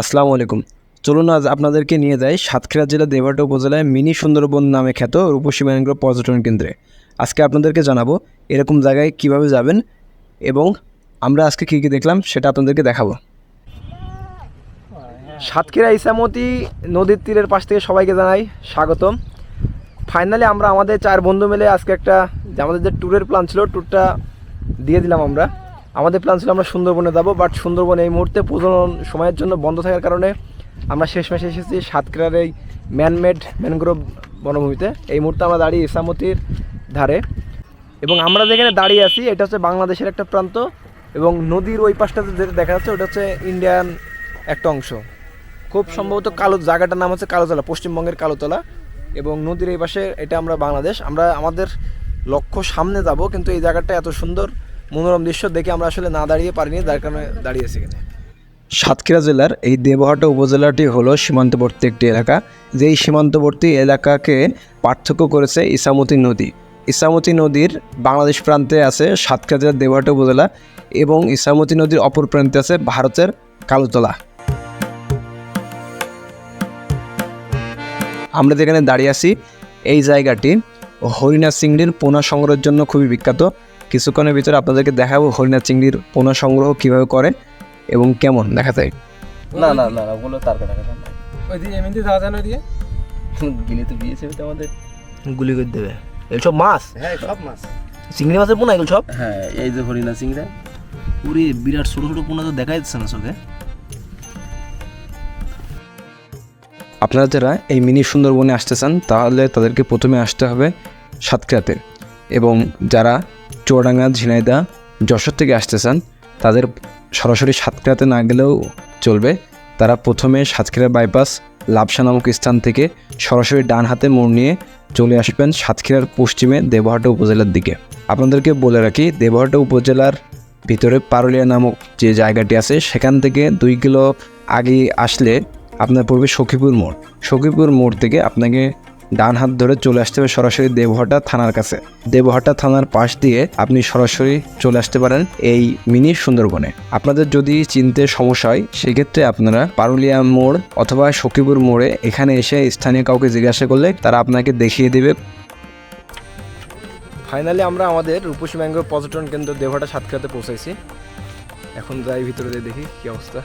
আসসালামু আলাইকুম। চলুন আজ আপনাদেরকে নিয়ে যাই সাতক্ষীরা জেলা দেবহাটা উপজেলায় মিনি সুন্দরবন নামে খ্যাত রূপসী ম্যানগ্রোভ পর্যটন কেন্দ্রে। আজকে আপনাদেরকে জানাব এরকম জায়গায় কীভাবে যাবেন এবং আমরা আজকে কী কী দেখলাম সেটা আপনাদেরকে দেখাবো। সাতক্ষীরা ইসামতি নদীর তীরের পাশ থেকে সবাইকে জানাই স্বাগতম। ফাইনালি আমরা আমাদের চার বন্ধু মিলে আজকে একটা আমাদের যে ট্যুরের প্ল্যান ছিল ট্যুরটা দিয়ে দিলাম আমরা। আমাদের প্ল্যান ছিল আমরা সুন্দরবনে যাব বাট সুন্দরবন এই মুহূর্তে প্রজনন সময়ের জন্য বন্ধ থাকার কারণে আমরা শেষমেশ এসেছি সাতক্ষীরার এই ম্যানমেড ম্যানগ্রোভ বনভূমিতে। এই মুহূর্তে আমরা দাঁড়িয়ে ইসামতির ধারে। এবং আমরা যেখানে দাঁড়িয়ে আছি, এটা হচ্ছে বাংলাদেশের একটা প্রান্ত এবং নদীর ওই পাশটাতে যেটা দেখা যাচ্ছে, ওটা হচ্ছে ইন্ডিয়ান একটা অংশ। খুব সম্ভবত কালো জায়গাটার নাম হচ্ছে কালোতলা, পশ্চিমবঙ্গের কালোতলা। এবং নদীর এই পাশে এটা আমরা বাংলাদেশ। আমরা আমাদের লক্ষ্য সামনে যাব, কিন্তু এই জায়গাটা এত সুন্দর মনোরম দৃশ্য দেখে আমরা আসলে না দাঁড়িয়ে পারিনি, যার কারণে দাঁড়িয়েছি এখানে। সাতক্ষীরা জেলার এই দেবহাটা উপজেলাটি হলো সীমান্তবর্তী একটি এলাকা। যেই সীমান্তবর্তী এলাকাকে পার্থক্য করেছে ইসামতি নদী। ইসামতি নদীর বাংলাদেশ প্রান্তে আছে সাতক্ষীরা জেলার দেবহাটা উপজেলা এবং ইসামতি নদীর অপর প্রান্তে আছে ভারতের কালোতলা। আমরা যেখানে দাঁড়িয়ে আছি, এই জায়গাটি হরিণা চিংড়ির পোনা সংগ্রহের জন্য খুবই বিখ্যাত। কিছুক্ষণের ভিতরে আপনাদেরকে দেখাবো হরিণা চিংড়ির পোনা সংগ্রহ কীভাবে করে এবং কেমন দেখা যায়। না না না না ওগুলো তার কাটা কাটা ওই দিকে এমনিতে যাওয়া যায় না ওইদিকে? গিলে তো বিয়েছে তো আমাদের। গুলি করে দেবে। মাছ? হ্যাঁ সব মাছ। চিংড়ি মাছের পোনা এগুলো সব? হ্যাঁ এই যে হরিণা সিংরা পুরি বিরাট ছোট ছোট পোনা তো দেখা যাচ্ছে না চোখে। আপনারা যারা এই মিনি সুন্দরবনে আসতে চান তাহলে তাদেরকে প্রথমে আসতে হবে সাতক্ষীরাতে। এবং যারা চুয়াডাঙ্গা ঝিনাইদা যশোর থেকে আসতে চান, তাদের সরাসরি সাতক্ষীরাতে না গেলেও চলবে। তারা প্রথমে সাতক্ষীরা বাইপাস লাভসা নামক স্থান থেকে সরাসরি ডান হাতে মোড় নিয়ে চলে আসবেন সাতক্ষীরার পশ্চিমে দেবহাটা উপজেলার দিকে। আপনাদেরকে বলে রাখি, দেবহাটা উপজেলার ভিতরে পারুলিয়া নামক যে জায়গাটি আছে, সেখান থেকে দুই কিলো আগে আসলে আপনার পড়বে সখীপুর মোড়। সখীপুর মোড় থেকে আপনাকে ডান হাত ধরে চলে আসতে হবে সরাসরি দেবহাটা থানার কাছে। দেবহাটা থানার পাশ দিয়ে আপনি সরাসরি চলে আসতে পারেন এই মিনি সুন্দরবনে। আপনাদের যদি চিনতে সমস্যা হয়, সেক্ষেত্রে আপনারা পারুলিয়া মোড় অথবা সখীপুর মোড়ে এখানে এসে স্থানীয় কাউকে জিজ্ঞাসা করলে তারা আপনাকে দেখিয়ে দেবে। ফাইনালি আমরা আমাদের রূপসী ম্যাঙ্গো পর্যটন কেন্দ্র দেবহাটা সাতক্ষীরাতে পৌঁছাইছি। এখন যাই ভিতরে দেখি কি অবস্থা।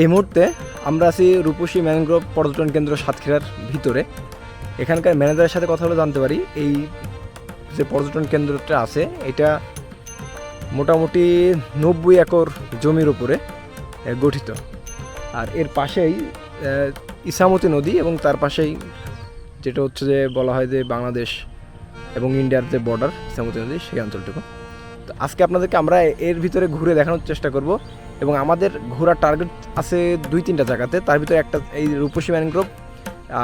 এই মুহূর্তে আমরা আছি রূপসী ম্যানগ্রোভ পর্যটন কেন্দ্র সাতক্ষীরার ভিতরে। এখানকার ম্যানেজারের সাথে কথা বলে জানতে পারি, এই যে পর্যটন কেন্দ্রটা আছে, এটা মোটামুটি নব্বই একর জমির উপরে গঠিত। আর এর পাশেই ইসামতি নদী এবং তার পাশেই যেটা হচ্ছে যে বলা হয় যে বাংলাদেশ এবং ইন্ডিয়ার যে বর্ডার ইসামতি নদী, সেই অঞ্চলটুকু। তো আজকে আপনাদেরকে আমরা এর ভিতরে ঘুরে দেখানোর চেষ্টা করব। এবং আমাদের ঘোরার টার্গেট আছে দুই, তিনটা জায়গাতে। তার ভিতরে একটা এই রূপসী ম্যানগ্রোভ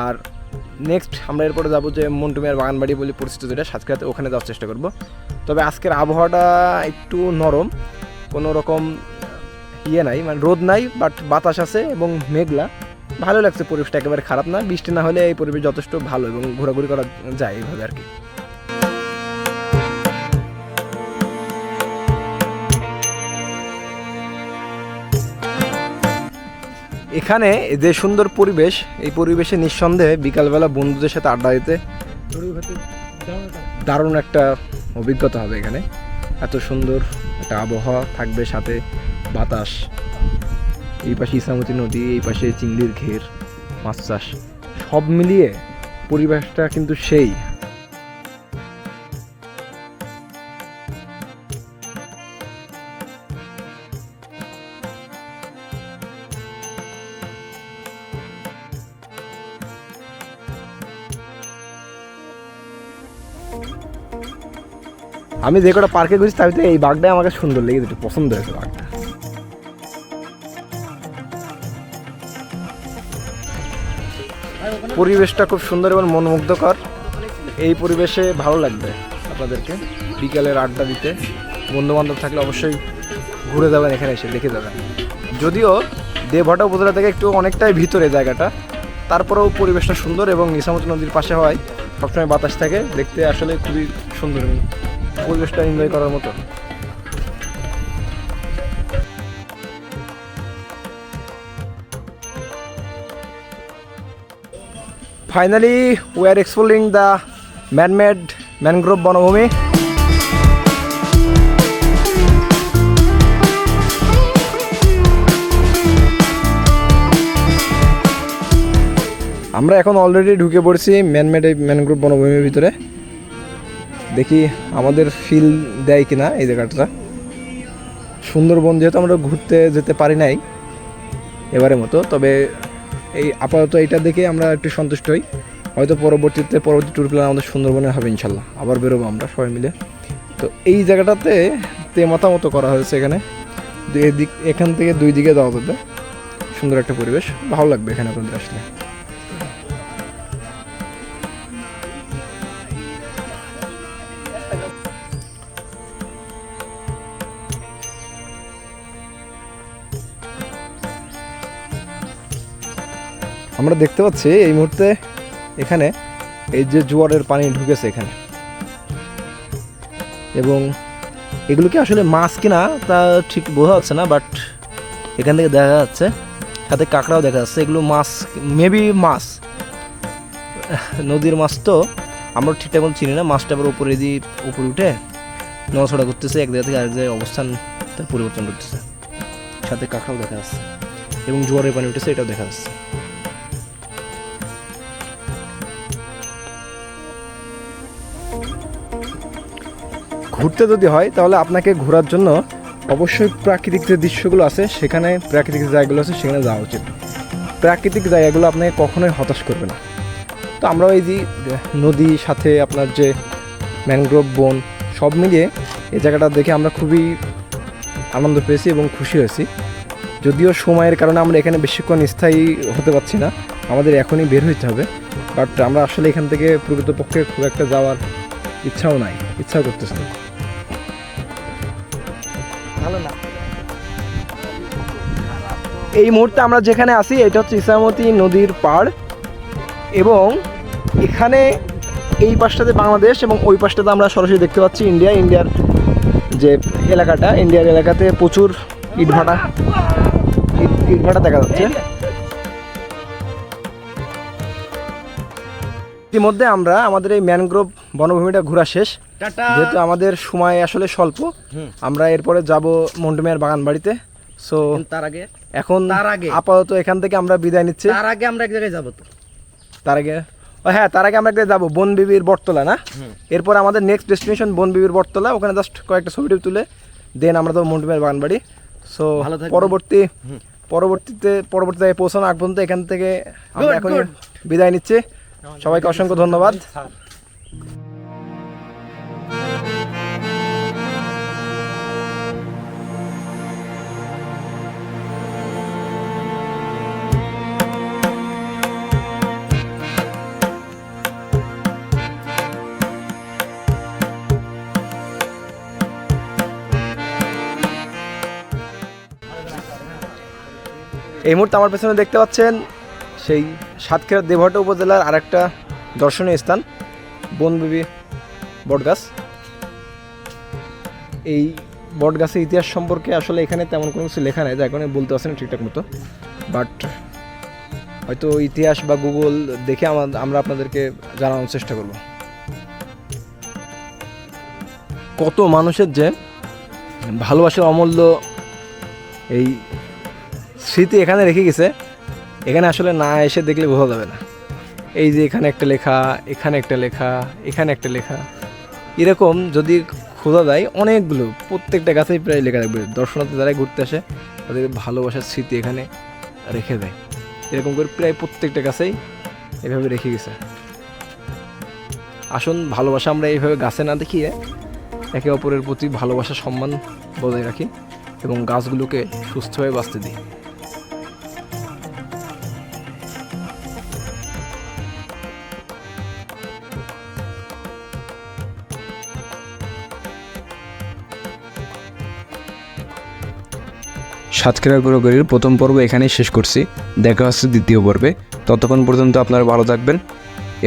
আর নেক্সট আমরা এরপরে যাব যে মন্টুমিয়ার বাগানবাড়ি বলে পরিচিত যেটা, সাতক্ষীরাতে ওখানে যাওয়ার চেষ্টা করব। তবে আজকের আবহাওয়াটা একটু নরম, কোনো রকম ইয়ে নাই মানে রোদ নাই বাট বাতাস আছে এবং মেঘলা। ভালো লাগছে পরিবেশটা একেবারে খারাপ না, বৃষ্টি না হলে এই পরিবেশ যথেষ্ট ভালো এবং ঘোরাঘুরি করা যায় এইভাবে আর কি। এখানে যে সুন্দর পরিবেশ, এই পরিবেশে নিঃসন্দেহে বিকালবেলা বন্ধুদের সাথে আড্ডা দিতে দারুণ একটা অভিজ্ঞতা হবে এখানে। এত সুন্দর একটা আবহাওয়া থাকবে সাথে, বাতাস। এই পাশে ইসামতি নদী, এই পাশে চিংড়ির ঘের, মাছ চাষ। সব মিলিয়ে পরিবেশটা কিন্তু সেই আমি যে কটা পার্কে ঘুরছি, তার ভিতরে এই বাঘটাই আমাকে সুন্দর লেগেছে, একটু পছন্দ হয়েছে বাঘটা। পরিবেশটা খুব সুন্দর এবং মনোমুগ্ধকর। এই পরিবেশে ভালো লাগবে আপনাদেরকে বিকালের আড্ডা দিতে। বন্ধু বান্ধব থাকলে অবশ্যই ঘুরে যাবেন, এখানে এসে দেখে যাবেন। যদিও দেবহাটা উপজেলা থেকে একটু অনেকটাই ভিতরে জায়গাটা, তারপরেও পরিবেশটা সুন্দর এবং নিসামত নদীর পাশে হয়। সবসময় বাতাস থাকে, দেখতে আসলে খুবই সুন্দর। পরিবেশটা এনজয় করার মতো। Finally we are exploring the manmade mangrove বনভূমি। আমরা এখন অলরেডি ঢুকে পড়ছি ম্যানমেড এই ম্যানগ্রোভ বনভূমির ভিতরে। দেখি আমাদের ফিল দেয় কিনা এই জায়গাটা। সুন্দরবন যেহেতু আমরা ঘুরতে যেতে পারি নাই এবারের মতো, তবে এই আপাতত এটা দেখে আমরা একটু সন্তুষ্ট হই। হয়তো পরবর্তীতে পরবর্তী ট্যুর প্ল্যান আমাদের সুন্দরবনে হবে ইনশাল্লাহ, আবার বেরোবো আমরা সবাই মিলে। তো এই জায়গাটাতে তে মাথা মতো করা হয়েছে এখানে। এখান থেকে দুই দিকে যাওয়া যাবে। সুন্দর একটা পরিবেশ, ভালো লাগবে এখানে আপনাদের আসলে। আমরা দেখতে পাচ্ছি এই মুহূর্তে এখানে এই যে জোয়ারের পানি ঢুকেছে এখানে। এবং এগুলো কি আসলে মাছ কিনা তা ঠিক বোঝা যাচ্ছে না বাট এখান থেকে দেখা যাচ্ছে, সাথে কাঁকড়াও দেখা যাচ্ছে। এগুলো মাছ মেবি মাছ। নদীর মাছ তো, আমরা ঠিকঠাক মতো চিনি না। মাছটা আবার উপরে দিয়ে উপরে উঠে নড়াছড়া করতেছে, এক জায়গা থেকে আরেক জায়গায় অবস্থান তার পরিবর্তন করতেছে। সাথে কাঁকড়াও দেখা যাচ্ছে এবং জোয়ারের পানি উঠেছে, এটাও দেখা যাচ্ছে। ঘুরতে যদি হয়, তাহলে আপনাকে ঘোরার জন্য অবশ্যই প্রাকৃতিক যে দৃশ্যগুলো আছে, সেখানে প্রাকৃতিক জায়গাগুলো আছে, সেখানে যাওয়া উচিত। প্রাকৃতিক জায়গাগুলো আপনাকে কখনোই হতাশ করবে না। তো আমরা এই যে নদী, সাথে আপনার যে ম্যানগ্রোভ বন, সব মিলিয়ে এই জায়গাটা দেখে আমরা খুবই আনন্দ পেয়েছি এবং খুশি হয়েছি। যদিও সময়ের কারণে আমরা এখানে বেশিক্ষণ স্থায়ী হতে পারছি না, আমাদের এখনই বের হইতে হবে। বাট আমরা আসলে এখান থেকে প্রকৃতপক্ষে খুব একটা যাওয়ার ইচ্ছাও নাই, ইচ্ছাও করতেছি না। এই মুহূর্তে আমরা যেখানে আসি এটা হচ্ছে ইসামতি নদীর পাড় এবং এখানে এই পাশটাতে বাংলাদেশ এবং ওই পাশটাতে আমরা সরাসরি দেখতে পাচ্ছি ইন্ডিয়া। ইন্ডিয়ার যে এলাকাটা, ইন্ডিয়ার এলাকাতে প্রচুর ইটভাটা, ইট- ইটভাটা দেখা যাচ্ছে। ইতিমধ্যে আমরা আমাদের এই ম্যানগ্রোভ বনভূমিটা ঘোরা শেষ। যেহেতু আমাদের সময় আসলে স্বল্প আমরা এরপরে যাব মন্টুমিয়ার বাগান বাড়িতে। সো তার আগে? এখন তার আগে। আপাতত এখান থেকে আমরা বিদায় নিচ্ছি। তার আগে আমরা এক জায়গায় যাব তো? তার আগে? ও হ্যাঁ তার আগে আমরা যাব বনবিবির বটতলা না? এরপর আমাদের নেক্সট ডেস্টিনেশন বনবিবির বটতলা ওখানে জাস্ট কয়েকটা ছবি তুলে দেন আমরা তো মন্টুমিয়ার বাগান বাড়ি। সো। পরবর্তী পরবর্তীতে পরবর্তী জায়গায় পৌঁছানো আগ পর্যন্ত এখান থেকে আমরা এখন বিদায় নিচ্ছি। সবাইকে অসংখ্য ধন্যবাদ। এই মুহূর্তে আমার পেছনে দেখতে পাচ্ছেন সেই সাতক্ষীরা দেবহাটা উপজেলার আরেকটা দর্শনীয় স্থান, বনবিবি বটগাছ। এই বটগাছের ইতিহাস সম্পর্কে আসলে এখানে তেমন কোনো কিছু লেখা নেই, যার কারণে বলতে পারছি না ঠিকঠাক মতো। বাট হয়তো ইতিহাস বা গুগল দেখে আমা- আমরা আপনাদেরকে জানানোর চেষ্টা করব। কত মানুষের যে ভালোবাসার অমূল্য এই স্মৃতি এখানে রেখে গেছে। এখানে আসলে না এসে দেখলে বোঝা যাবে না। এই যে এখানে একটা লেখা, এখানে একটা লেখা, এখানে একটা লেখা। এরকম যদি খোঁজা যায়, অনেকগুলো, প্রত্যেকটা গাছেই প্রায় লেখা থাকবে। দর্শনার্থী যারা ঘুরতে আসে, তাদের ভালোবাসার স্মৃতি এখানে রেখে দেয়। এরকম করে প্রায় প্রত্যেকটা গাছেই এভাবে রেখে গেছে। আসুন, ভালোবাসা আমরা এইভাবে গাছে না দেখিয়ে একে অপরের প্রতি ভালোবাসা, সম্মান বজায় রাখি এবং গাছগুলোকে সুস্থভাবে বাঁচতে দিই। সাতক্ষীরা ঘোরাঘুরির প্রথম পর্ব এখানেই শেষ করছি। দেখা হচ্ছে দ্বিতীয় পর্বে। ততক্ষণ পর্যন্ত আপনারা ভালো থাকবেন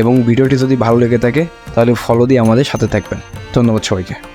এবং ভিডিওটি যদি ভালো লেগে থাকে, তাহলে ফলো দিয়ে আমাদের সাথে থাকবেন। ধন্যবাদ সবাইকে।